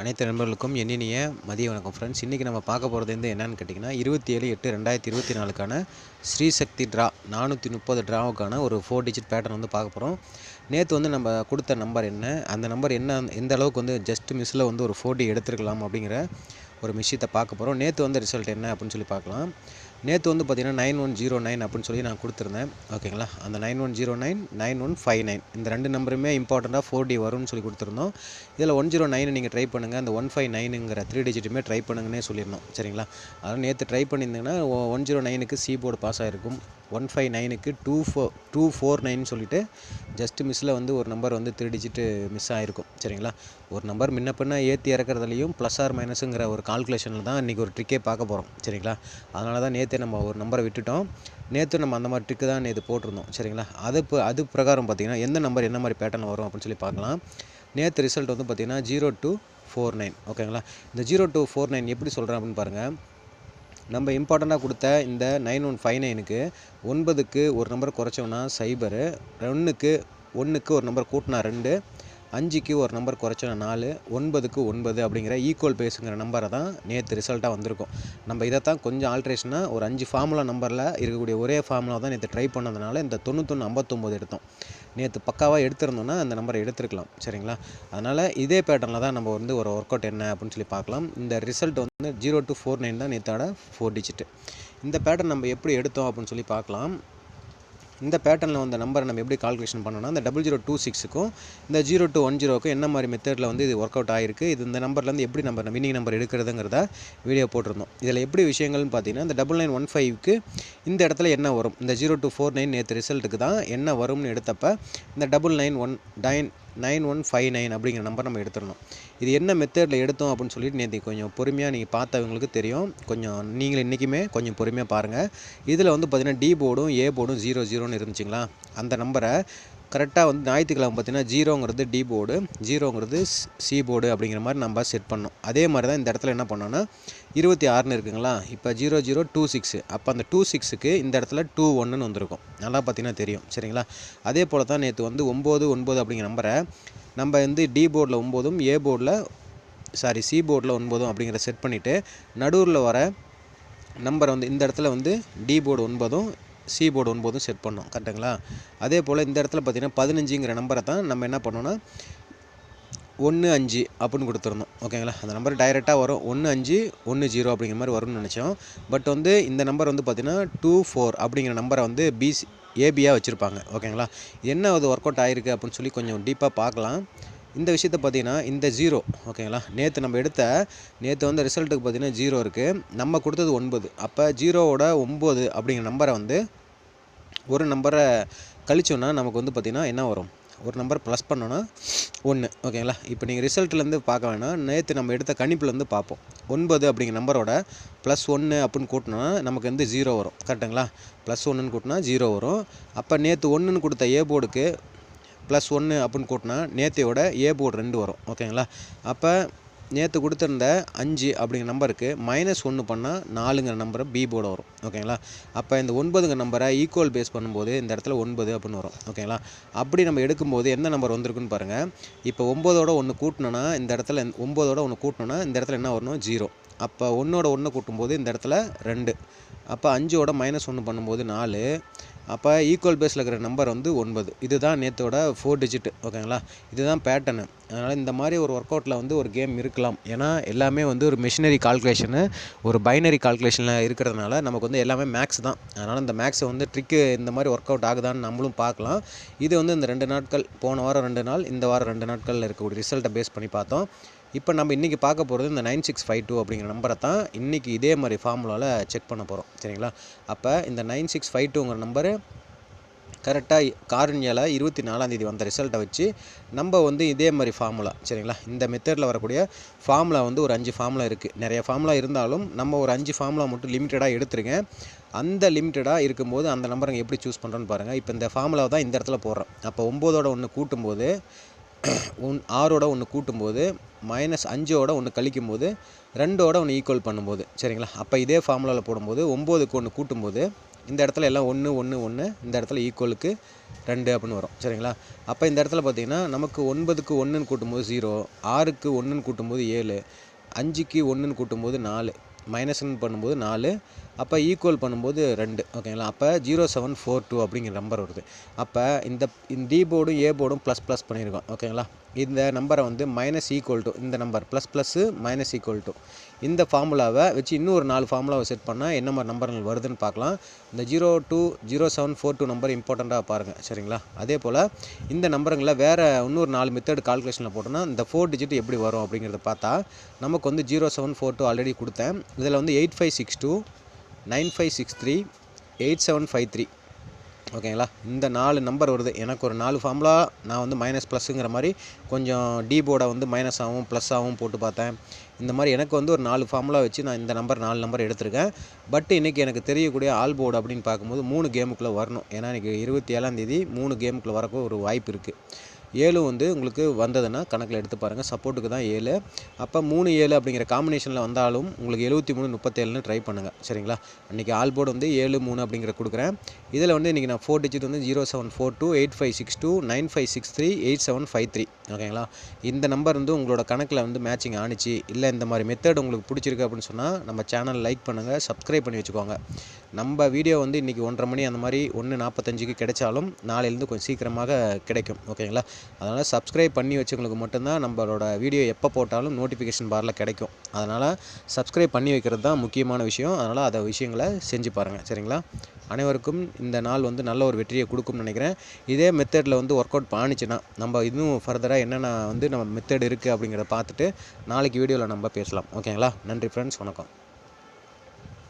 அனைத்து நண்பர்களுக்கும் எண்ணினிய மதிய வணக்கம் ஃப்ரெண்ட்ஸ் இன்றைக்கி நம்ம பார்க்க போகிறது வந்து என்னென்னு கேட்டிங்கன்னா இருபத்தி ஏழு எட்டு ரெண்டாயிரத்தி இருபத்தி நாலுக்கான ஸ்ரீசக்தி ட்ரா நானூற்றி முப்பது ட்ராவுக்கான ஒரு ஃபோர் டிஜிட் பேட்டர்ன் வந்து பார்க்க போகிறோம் நேற்று வந்து நம்ம கொடுத்த நம்பர் என்ன? அந்த நம்பர் என்ன எந்த அளவுக்கு வந்து ஜஸ்ட் மிஸ்ஸில் வந்து ஒரு ஃபோர்டி எடுத்துருக்கலாம் அப்படிங்கிற ஒரு விஷயத்தை பார்க்க போகிறோம் நேற்று வந்து ரிசல்ட் என்ன அப்படின்னு சொல்லி பார்க்கலாம். நேற்று வந்து பார்த்திங்கன்னா நைன் ஒன் ஜீரோ நைன் அப்படின்னு சொல்லி நான் கொடுத்துருந்தேன். ஓகேங்களா? அந்த nine one zero nine nine one five nine இந்த ரெண்டு நம்பருமே இம்பார்ட்டண்ட்டாக ஃபோர் டி வரும்னு சொல்லி கொடுத்துருந்தோம். இதில் ஒன் ஜீரோ நைனை நீங்கள் ட்ரை பண்ணுங்கள் அந்த ஒன் ஃபைவ் நைனுங்கிற த்ரீ டிஜிட்டுமே ட்ரை பண்ணுங்கன்னே சொல்லியிருந்தோம். சரிங்களா? அதனால் நேற்று ட்ரை பண்ணியிருந்தீங்கன்னா ஒன் ஜீரோ நைனுக்கு சி போர்டு பாஸ் ஆகிருக்கும் ஒன் ஃபைவ் நைனுக்கு two four two four nine சொல்லிட்டு ஜஸ்ட் மிஸ்ஸில் வந்து ஒரு நம்பர் வந்து த்ரீ டிஜிட்டு மிஸ் ஆகிருக்கும் சரிங்களா? ஒரு நம்பர் முன்ன பின்ன ஏற்றி இறக்குறதுலையும் ப்ளஸ் ஆர் மைனஸுங்கிற ஒரு கால்குலேஷனில் தான் இன்றைக்கி ஒரு ட்ரிக்கே பார்க்க போகிறோம் சரிங்களா? அதனால தான் நேற்று நம்ம ஒரு நம்பரை விட்டுட்டோம். நேற்று நம்ம அந்த மாதிரி ட்ரிக்கு தான் இது போட்டிருந்தோம். சரிங்களா? அது இப்போ அது பிரகாரம் பார்த்திங்கன்னா எந்த நம்பர் என்ன மாதிரி பேட்டர்ன் வரும் அப்படின்னு சொல்லி பார்க்கலாம். நேற்று ரிசல்ட் வந்து பார்த்திங்கன்னா ஜீரோ டூ ஃபோர் நைன் ஓகேங்களா இந்த ஜீரோ டூ ஃபோர் நைன் எப்படி சொல்கிறேன் அப்படின்னு பாருங்கள் நம்ம இம்பார்ட்டண்ட்டாக கொடுத்த இந்த நைன் ஒன் ஃபைவ் நைனுக்கு ஒன்பதுக்கு ஒரு நம்பர் குறைச்சோம்னா சைபரு ஒன்றுக்கு ஒன்றுக்கு ஒரு நம்பர் கூட்டினா ரெண்டு அஞ்சுக்கு ஒரு நம்பர் குறைச்சோன்னா நாலு ஒன்பதுக்கு ஒன்பது அப்படிங்கிற ஈக்குவல் பேஸுங்கிற நம்பரை தான் நேற்று ரிசல்ட்டாக வந்திருக்கும். நம்ம இதை தான் கொஞ்சம் ஆல்ட்ரேஷனாக ஒரு அஞ்சு ஃபார்முலா நம்பரில் இருக்கக்கூடிய ஒரே ஃபார்முலா தான் நேற்று ட்ரை பண்ணதுனால இந்த தொண்ணூத்தொன்று ஐம்பத்தொம்போது எடுத்தோம். நேற்று பக்காவாக எடுத்திருந்தோன்னா அந்த நம்பரை எடுத்துருக்கலாம். சரிங்களா? அதனால் இதே பேட்டர்னில் தான் நம்ம வந்து ஒரு ஒர்க் அவுட் என்ன அப்படின்னு சொல்லி பார்க்கலாம். இந்த ரிசல்ட் வந்து ஜீரோ டு ஃபோர் நைன் தான் நேற்றோட ஃபோர் டிஜிட்டு இந்த பேட்டர்ன் நம்ம எப்படி எடுத்தோம் அப்படின்னு சொல்லி பார்க்கலாம். இந்த பேட்டர்னில் வந்த நம்பரை நம்ம எப்படி கால்குலேஷன் பண்ணோம்னா இந்த டபுள் ஜீரோ டூ சிக்ஸுக்கும் இந்த ஜீரோ டூ ஒன் ஜீரோக்கும் என்ன மாதிரி மெத்தடில் வந்து இது ஒர்க் அவுட் ஆகிருக்கு இது இந்த நம்பர்லேருந்து எப்படி நம்ம வின்னிங் நம்பர் எடுக்கிறதுங்கிறத வீடியோ போட்டிருந்தோம். இதில் எப்படி விஷயங்கள்னு பார்த்தீங்கன்னா இந்த டபுள் நைன் ஒன் ஃபைவ்க்கு இந்த இடத்துல என்ன வரும்? இந்த ஜீரோ டூ ஃபோர் நைன் நேற்று ரிசல்ட்டுக்கு தான் என்ன வரும்னு எடுத்தப்ப இந்த double nine one nine nine one five nine அப்படிங்கிற நம்பர் நம்ம எடுத்துடணும். இது என்ன மெத்தடில் எடுத்தோம் அப்படின்னு சொல்லிட்டு நேற்று கொஞ்சம் பொறுமையாக நீங்கள் பார்த்தவங்களுக்கு தெரியும். கொஞ்சம் நீங்கள் இன்றைக்குமே கொஞ்சம் பொறுமையாக பாருங்கள் இதில் வந்து பார்த்திங்கன்னா டி போர்டும் ஏ போர்டும் ஜீரோ ஜீரோன்னு இருந்துச்சுங்களா? அந்த நம்பரை கரெக்டாக வந்து ஞாயிற்றுக்கிழமை பார்த்தீங்கன்னா ஜீரோங்கிறது டி போர்டு ஜீரோங்கிறது சி போர்டு அப்படிங்கிற மாதிரி நம்ம செட் பண்ணோம் அதே மாதிரி தான் இந்த இடத்துல என்ன பண்ணோன்னா இருபத்தி ஆறுன்னு இருக்குங்களா? இப்போ ஜீரோ ஜீரோ டூ சிக்ஸு. அப்போ அந்த டூ சிக்ஸுக்கு இந்த இடத்துல டூ ஒன்றுன்னு வந்திருக்கும். நல்லா பார்த்தீங்கன்னா தெரியும். சரிங்களா? அதே போல் தான் நேற்று வந்து ஒம்பது ஒன்பது அப்படிங்கிற நம்பரை நம்ம வந்து டி போர்டில் ஒம்போதும் ஏ போர்டில் சாரி சி போர்டில் ஒன்பதும் அப்படிங்கிற செட் பண்ணிவிட்டு நடுவில் வர நம்பரை வந்து இந்த இடத்துல வந்து டி போர்டு ஒன்பதும் சி போர்டு ஒன்பதும் செட் பண்ணோம் கரெக்டுங்களா அதே போல் இந்த இடத்துல பார்த்திங்கன்னா பதினஞ்சுங்கிற நம்பரை தான் நம்ம என்ன பண்ணோன்னா ஒன்று அஞ்சு அப்படின்னு கொடுத்துருந்தோம் ஓகேங்களா அந்த நம்பர் டைரெக்டாக வரும். ஒன்று அஞ்சு ஒன்று ஜீரோ அப்படிங்கிற மாதிரி வரும்னு நினச்சோம். பட் வந்து இந்த நம்பர் வந்து பார்த்திங்கன்னா டூ ஃபோர் அப்படிங்கிற நம்பரை வந்து பிசி ஏபியாக வச்சுருப்பாங்க. ஓகேங்களா என்ன அது ஒர்க் அவுட் ஆகிருக்கு அப்படின்னு சொல்லி கொஞ்சம் டீப்பாக பார்க்கலாம். இந்த விஷயத்தை பார்த்தீங்கன்னா இந்த ஜீரோ ஓகேங்களா? நேற்று நம்ம எடுத்த நேற்று வந்து ரிசல்ட்டுக்கு பார்த்தீங்கன்னா ஜீரோ இருக்குது நம்ம கொடுத்தது ஒன்பது. அப்போ ஜீரோவோட ஒம்பது அப்படிங்கிற நம்பரை வந்து ஒரு நம்பரை கழிச்சோன்னா நமக்கு வந்து பார்த்திங்கன்னா என்ன வரும்? ஒரு நம்பர் ப்ளஸ் பண்ணோன்னா ஒன்று ஓகேங்களா? இப்போ நீங்கள் ரிசல்ட்லேருந்து பார்க்க வேணாம். நேற்று நம்ம எடுத்த கணிப்புலேருந்து பார்ப்போம். ஒன்பது அப்படிங்கிற நம்பரோட ப்ளஸ் ஒன்று அப்படின்னு கூட்டினோன்னா நமக்கு வந்து ஜீரோ வரும். கரெக்டுங்களா ப்ளஸ் ஒன்றுன்னு கூட்டினா ஜீரோ வரும். அப்போ நேற்று ஒன்றுன்னு கொடுத்த ஏ போர்டுக்கு ப்ளஸ் ஒன்று அப்படின்னு கூட்டினா நேற்றையோட ஏ போர்டு ரெண்டு வரும். ஓகேங்களா அப்போ நேற்று கொடுத்துருந்த அஞ்சு அப்படிங்கிற நம்பருக்கு மைனஸ் ஒன்று பண்ணால் நாலுங்கிற நம்பரை பி போர்டு வரும். ஓகேங்களா அப்போ இந்த ஒன்பதுங்கிற நம்பரை ஈக்குவல் பேஸ் பண்ணும்போது இந்த இடத்துல ஒன்பது அப்படின்னு வரும். ஓகேங்களா அப்படி நம்ம எடுக்கும்போது எந்த நம்பர் வந்திருக்குன்னு பாருங்கள் இப்போ ஒம்போதோட ஒன்று கூட்டினோன்னா இந்த இடத்துல ஒம்போதோட ஒன்று கூட்டினோன்னா இந்த இடத்துல என்ன வரணும்? ஜீரோ அப்போ ஒன்றோட ஒன்று கூட்டும்போது இந்த இடத்துல ரெண்டு. அப்போ அஞ்சோட மைனஸ் ஒன்று பண்ணும்போது நாலு. அப்போ ஈக்குவல் பேஸில் இருக்கிற நம்பர் வந்து ஒன்பது. இதுதான் நேற்றோட ஃபோர் டிஜிட் ஓகேங்களா இதுதான் பேட்டர்னு அதனால் இந்த மாதிரி ஒரு ஒர்க் அவுட்டில் வந்து ஒரு கேம் இருக்கலாம். ஏன்னா எல்லாமே வந்து ஒரு மிஷினரி கால்குலேஷனு ஒரு பைனரி கால்குலேஷனில் இருக்கிறதுனால நமக்கு வந்து எல்லாமே மேக்ஸ் தான். அதனால் இந்த மேக்ஸை வந்து ட்ரிக்கு இந்த மாதிரி ஒர்க் அவுட் ஆகுதான்னு நம்மளும் பார்க்கலாம். இது வந்து இந்த ரெண்டு நாட்கள் போன வாரம் ரெண்டு நாள் இந்த வாரம் ரெண்டு நாட்களில் இருக்கக்கூடிய ரிசல்ட்டை பேஸ் பண்ணி பார்த்தோம். இப்போ நம்ம இன்றைக்கி பார்க்க போகிறது இந்த நைன் சிக்ஸ் ஃபைவ் டூ அப்படிங்கிற நம்பரை தான் இன்றைக்கி இதே மாதிரி ஃபார்முலாவில் செக் பண்ண போகிறோம். சரிங்களா? அப்போ இந்த நைன் சிக்ஸ் ஃபைவ் டூங்கிற நம்பரு கரெக்டாக காரணியால் இருபத்தி நாலாந்தேதி வந்த ரிசல்ட்டை வச்சு நம்ம வந்து இதே மாதிரி ஃபார்முலா சரிங்களா? இந்த மெத்தடில் வரக்கூடிய ஃபார்முலா வந்து ஒரு அஞ்சு ஃபார்முலா இருக்குது நிறைய ஃபார்முலா இருந்தாலும் நம்ம ஒரு அஞ்சு ஃபார்முலா மட்டும் லிமிட்டடாக எடுத்துருங்க. அந்த லிமிட்டடாக இருக்கும்போது அந்த நம்பரை எப்படி சூஸ் பண்ணுறோன்னு பாருங்கள் இப்போ இந்த ஃபார்முலாவை தான் இந்த இடத்துல போடுறோம். அப்போ ஒம்போதோட ஒன்று கூட்டும்போது ஒன் ஆறோட ஒன்று கூட்டும்போது மைனஸ் அஞ்சோட ஒன்று கழிக்கும்போது ரெண்டோட ஒன்று ஈக்குவல் பண்ணும்போது சரிங்களா? அப்போ இதே ஃபார்முலாவில் போடும்போது ஒம்போதுக்கு ஒன்று கூட்டும்போது இந்த இடத்துல எல்லாம் ஒன்று ஒன்று ஒன்று இந்த இடத்துல ஈக்குவலுக்கு ரெண்டு அப்படின்னு வரும் சரிங்களா? அப்போ இந்த இடத்துல பார்த்தீங்கன்னா நமக்கு ஒன்பதுக்கு ஒன்றுன்னு கூட்டும்போது ஜீரோ ஆறுக்கு ஒன்றுன்னு கூட்டும்போது ஏழு அஞ்சுக்கு ஒன்றுன்னு கூட்டும்போது நாலு மைனஸ்ன்னு பண்ணும்போது நாலு அப்போ ஈக்குவல் பண்ணும்போது ரெண்டு ஓகேங்களா அப்போ ஜீரோ செவன் ஃபோர் டூ அப்படிங்கிற நம்பர் வருது. அப்போ இந்த இந்த டி போர்டும் ஏ போர்டும் ப்ளஸ் ப்ளஸ் பண்ணியிருக்கோம் ஓகேங்களா இந்த நம்பரை வந்து மைனஸ் ஈக்குவல் டு இந்த number plus plus minus equal to இந்த ஃபார்முலாவை வச்சு இன்னும் ஒரு நாலு ஃபார்முலாவை செட் பண்ணால் என்ன மாதிரி நம்பர்கள் வருதுன்னு பார்க்கலாம். இந்த zero two zero seven four two number இம்பார்ட்டண்ட்டாக பாருங்கள் சரிங்களா? அதே போல் இந்த நம்பருங்களை வேறு இன்னொரு நாலு மெத்தட் கால்குலேஷனில் போட்டோம்னா இந்த ஃபோர் டிஜிட் எப்படி வரும் அப்படிங்கிறத பார்த்தா நமக்கு வந்து zero seven four two already கொடுத்தேன். இதில் வந்து eight five six two nine five six three eight seven five three. ஓகேங்களா? இந்த நாலு நம்பர் வருது. எனக்கு ஒரு நாலு ஃபார்முலா நான் வந்து மைனஸ் ப்ளஸ்ஸுங்கிற மாதிரி கொஞ்சம் டி போர்டை வந்து மைனஸாகவும் ப்ளஸ்ஸாகவும் போட்டு பார்த்தேன். இந்த மாதிரி எனக்கு வந்து ஒரு நாலு ஃபார்முலா வச்சு நான் இந்த நம்பர் நாலு நம்பர் எடுத்திருக்கேன். பட் இன்றைக்கி எனக்கு தெரியக்கூடிய ஆல் போர்டு அப்படின்னு பார்க்கும்போது மூணு கேமுக்குள்ளே வரணும். ஏன்னா இன்றைக்கி இருபத்தி ஏழாந்தேதி மூணு கேமுக்குள்ளே வரக்கு ஒரு வாய்ப்பு இருக்குது ஏழு வந்து உங்களுக்கு வந்ததுன்னா கணக்கில் எடுத்து பாருங்கள் சப்போர்ட்டுக்கு தான் ஏழு. அப்போ மூணு ஏழு அப்படிங்கிற காம்பினேஷனில் வந்தாலும் உங்களுக்கு எழுபத்தி மூணு முப்பத்தேழுன்னு ட்ரை பண்ணுங்கள் சரிங்களா? அன்றைக்கி ஆல் போர்டு வந்து ஏழு மூணு அப்படிங்கிற கொடுக்குறேன். இதில் வந்து இன்றைக்கி நான் ஃபோர் டிஜிட் வந்து zero seven four two eight five six two nine five six three eight seven five three ஓகேங்களா இந்த நம்பர் வந்து உங்களோட கணக்கில் வந்து மேட்சிங் ஆணிச்சு. இல்லை இந்த மாதிரி மெத்தட் உங்களுக்கு பிடிச்சிருக்கு அப்படின்னு சொன்னால் நம்ம சேனல் லைக் பண்ணுங்கள் சப்ஸ்கிரைப் பண்ணி வச்சுக்கோங்க. நம்ம வீடியோ வந்து இன்றைக்கி ஒன்றரை மணி அந்த மாதிரி ஒன்று நாற்பத்தஞ்சுக்கு கிடைச்சாலும் நாளையிலேருந்து கொஞ்சம் சீக்கிரமாக கிடைக்கும். ஓகேங்களா அதனால் சப்ஸ்கிரைப் பண்ணி வச்சவங்களுக்கு மட்டும்தான் நம்மளோட வீடியோ எப்போ போட்டாலும் நோட்டிஃபிகேஷன் பாரில் கிடைக்கும். அதனால் சப்ஸ்கிரைப் பண்ணி வைக்கிறது தான் முக்கியமான விஷயம். அதனால் அதை விஷயங்களை செஞ்சு பாருங்கள் சரிங்களா? அனைவருக்கும் இந்த நாள் வந்து நல்ல ஒரு வெற்றியை கொடுக்கும்னு நினைக்கிறேன். இதே மெத்தடில் வந்து ஒர்க் அவுட் பண்ணிச்சுன்னா நம்ம இன்னும் ஃபர்தராக என்னென்ன வந்து நம்ம மெத்தட் இருக்குது அப்படிங்கிறத பார்த்துட்டு நாளைக்கு வீடியோவில் நம்ம பேசலாம். ஓகேங்களா நன்றி ஃப்ரெண்ட்ஸ் வணக்கம்.